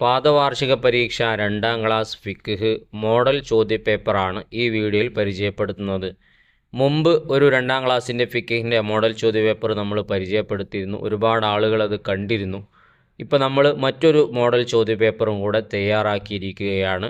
പാദവാർഷിക പരീക്ഷ രണ്ടാം class ഫിക്ഹ് model ചോദ്യപേപ്പറാണ് ഈ വീഡിയോയിൽ പരിചയപ്പെടുത്തുന്നത്. മുമ്പ് ഒരു രണ്ടാം ക്ലാസ്സിന്റെ ഫിക്കിഹിന്റെ മോഡൽ ചോദ്യപേപ്പർ നമ്മൾ പരിചയപ്പെടുത്തിയിരുന്നു. ഒരുപാട് ആളുകൾ അത് കണ്ടിരുന്നു. ഇപ്പോൾ നമ്മൾ മറ്റൊരു മോഡൽ ചോദ്യപേപ്പറും കൂടെ തയ്യാറാക്കിയിരിക്കുകയാണ്.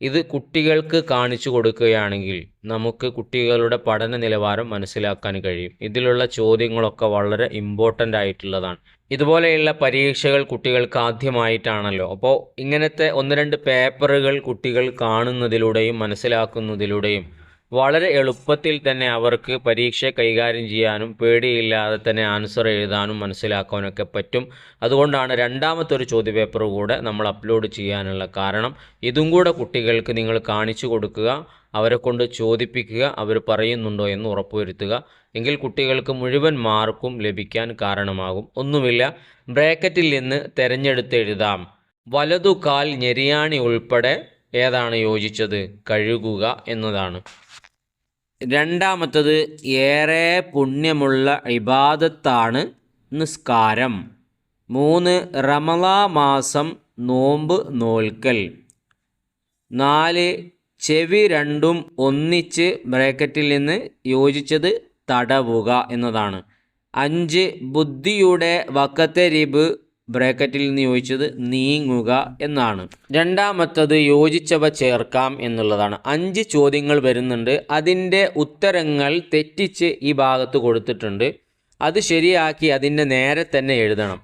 ഇത് കുട്ടികൾക്ക് കാണിച്ചു കൊടുക്കുകയാണെങ്കിൽ നമുക്ക് കുട്ടികളുടെ പഠന നിലവാരം മനസ്സിലാക്കാൻ കഴിയും. ഇതിലുള്ള ചോദ്യങ്ങളൊക്കെ വളരെ ഇമ്പോർട്ടന്റ് ആയിട്ടുള്ളതാണ്. ഇതുപോലെയുള്ള പരീക്ഷകൾ കുട്ടികൾക്ക് ആദ്യമായിട്ടാണല്ലോ. അപ്പോൾ ഇങ്ങനത്തെ ഒന്ന് രണ്ട് പേപ്പറുകൾ കുട്ടികൾ കാണുന്നതിലൂടെയും മനസ്സിലാക്കുന്നതിലൂടെയും വളരെ എളുപ്പത്തിൽ തന്നെ അവർക്ക് പരീക്ഷ കൈകാര്യം ചെയ്യാനും പേടിയില്ലാതെ തന്നെ ആൻസർ എഴുതാനും മനസ്സിലാക്കാനൊക്കെ പറ്റും. അതുകൊണ്ടാണ് രണ്ടാമത്തെ ഒരു ചോദ്യപേപ്പർ കൂടെ നമ്മൾ അപ്ലോഡ് ചെയ്യാനുള്ള കാരണം. ഇതും കൂടെ കുട്ടികൾക്ക് നിങ്ങൾ കാണിച്ചു കൊടുക്കുക അവരെ കൊണ്ട് ചോദിപ്പിക്കുക അവർ പറയുന്നുണ്ടോ എന്ന് ഉറപ്പുവരുത്തുക. എങ്കിൽ കുട്ടികൾക്ക് മുഴുവൻ മാർക്കും ലഭിക്കാൻ കാരണമാകും. ഒന്നുമില്ല ബ്രാക്കറ്റിൽ നിന്ന് തിരഞ്ഞെടുത്ത് എഴുതാം. വലതുകാൽ ഞെരിയാണി ഉൾപ്പെടെ ഏതാണ് യോജിച്ചത്? കഴുകുക എന്നതാണ്. രണ്ടാമത്തത് ഏറെ പുണ്യമുള്ള ഇബാദത്താണ് നിസ്കാരം. മൂന്ന് റമലാ മാസം നോമ്പ് നോൽക്കൽ. നാല് ചെവി രണ്ടും ഒന്നിച്ച് ബ്രാക്കറ്റിൽ നിന്ന് യോജിച്ചത് തടവുക എന്നതാണ്. അഞ്ച് ബുദ്ധിയുടെ വക്കത്തെരിബ് ബ്രാക്കറ്റിൽ നിന്ന് ചോദിച്ചത് നീങ്ങുക എന്നാണ്. രണ്ടാമത്തത് യോജിച്ചവ ചേർക്കാം എന്നുള്ളതാണ്. അഞ്ച് ചോദ്യങ്ങൾ വരുന്നുണ്ട്. അതിന്റെ ഉത്തരങ്ങൾ തെറ്റിച്ച് ഈ ഭാഗത്ത് കൊടുത്തിട്ടുണ്ട്. അത് ശരിയാക്കി അതിന്റെ നേരെ തന്നെ എഴുതണം.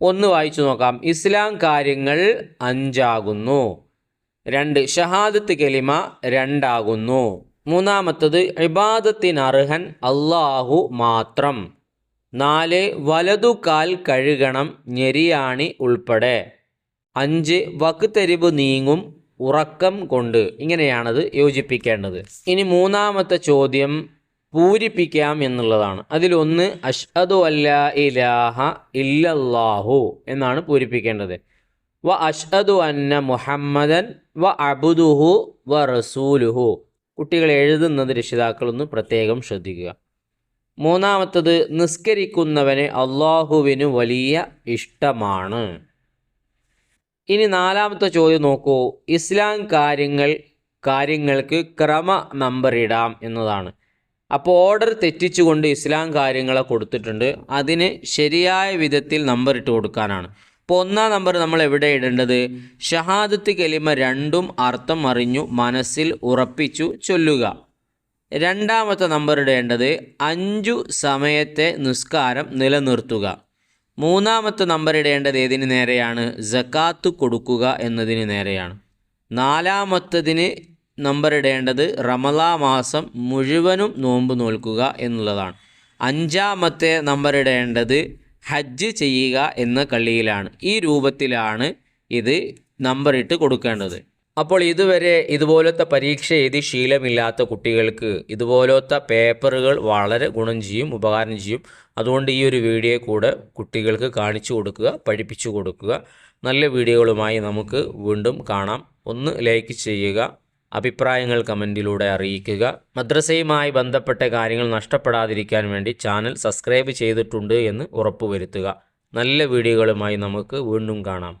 ഒന്ന് വായിച്ചു നോക്കാം. ഇസ്ലാം കാര്യങ്ങൾ അഞ്ചാകുന്നു. രണ്ട് ഷഹാദത്ത് കലിമ രണ്ടാകുന്നു. മൂന്നാമത്തത് ഇബാദത്തിനർഹൻ അള്ളാഹു മാത്രം. നാല് വലതുകാൽ കഴുകണം ഞെരിയാണി ഉൾപ്പെടെ. അഞ്ച് വക്കുതെരിവ് നീങ്ങും ഉറക്കം കൊണ്ട്. ഇങ്ങനെയാണത് യോജിപ്പിക്കേണ്ടത്. ഇനി മൂന്നാമത്തെ ചോദ്യം പൂരിപ്പിക്കാം എന്നുള്ളതാണ്. അതിലൊന്ന് അഷ്അദു അല്ല ഇലാഹ ഇല്ലല്ലാഹു എന്നാണ് പൂരിപ്പിക്കേണ്ടത്. വ അഷ്അദു അന്ന മുഹമ്മദൻ വ അബുദുഹു വ റസൂലുഹു. കുട്ടികൾ എഴുതുന്നത് രക്ഷിതാക്കളൊന്ന് പ്രത്യേകം ശ്രദ്ധിക്കുക. മൂന്നാമത്തത് നിസ്കരിക്കുന്നവന് അള്ളാഹുവിന് വലിയ ഇഷ്ടമാണ്. ഇനി നാലാമത്തെ ചോദ്യം നോക്കൂ. ഇസ്ലാം കാര്യങ്ങൾ കാര്യങ്ങൾക്ക് ക്രമ നമ്പർ ഇടാം എന്നതാണ്. അപ്പോൾ ഓർഡർ തെറ്റിച്ചുകൊണ്ട് ഇസ്ലാം കാര്യങ്ങളെ കൊടുത്തിട്ടുണ്ട്. അതിന് ശരിയായ വിധത്തിൽ നമ്പർ ഇട്ട് കൊടുക്കാനാണ്. ഇപ്പോൾ ഒന്നാം നമ്പർ നമ്മൾ എവിടെ ഇടേണ്ടത്? ഷഹാദത്ത് കലിമ രണ്ടും അർത്ഥം അറിഞ്ഞു മനസ്സിൽ ഉറപ്പിച്ചു ചൊല്ലുക. രണ്ടാമത്തെ നമ്പർ ഇടേണ്ടത് അഞ്ചു സമയത്തെ നിസ്കാരം നിലനിർത്തുക. മൂന്നാമത്തെ നമ്പർ ഇടേണ്ടത് ഏതിന് നേരെയാണ്? ജക്കാത്ത് കൊടുക്കുക എന്നതിന് നേരെയാണ്. നാലാമത്തതിന് നമ്പർ ഇടേണ്ടത് റമലാ മാസം മുഴുവനും നോമ്പ് നോൽക്കുക എന്നുള്ളതാണ്. അഞ്ചാമത്തെ നമ്പർ ഇടേണ്ടത് ഹജ്ജ് ചെയ്യുക എന്ന കള്ളിയിലാണ്. ഈ രൂപത്തിലാണ് ഇത് നമ്പറിട്ട് കൊടുക്കേണ്ടത്. അപ്പോൾ ഇതുവരെ ഇതുപോലത്തെ പരീക്ഷ എഴുതി ശീലമില്ലാത്ത കുട്ടികൾക്ക് ഇതുപോലത്തെ പേപ്പറുകൾ വളരെ ഗുണം ചെയ്യും ഉപകാരം ചെയ്യും. അതുകൊണ്ട് ഈ ഒരു വീഡിയോ കൂടെ കുട്ടികൾക്ക് കാണിച്ചു കൊടുക്കുക പഠിപ്പിച്ചു കൊടുക്കുക. നല്ല വീഡിയോകളുമായി നമുക്ക് വീണ്ടും കാണാം. ഒന്ന് ലൈക്ക് ചെയ്യുക അഭിപ്രായങ്ങൾ കമന്റിലൂടെ അറിയിക്കുക. മദ്രസയുമായി ബന്ധപ്പെട്ട കാര്യങ്ങൾ നഷ്ടപ്പെടാതിരിക്കാൻ വേണ്ടി ചാനൽ സബ്സ്ക്രൈബ് ചെയ്തിട്ടുണ്ട് എന്ന് ഉറപ്പുവരുത്തുക. നല്ല വീഡിയോകളുമായി നമുക്ക് വീണ്ടും കാണാം.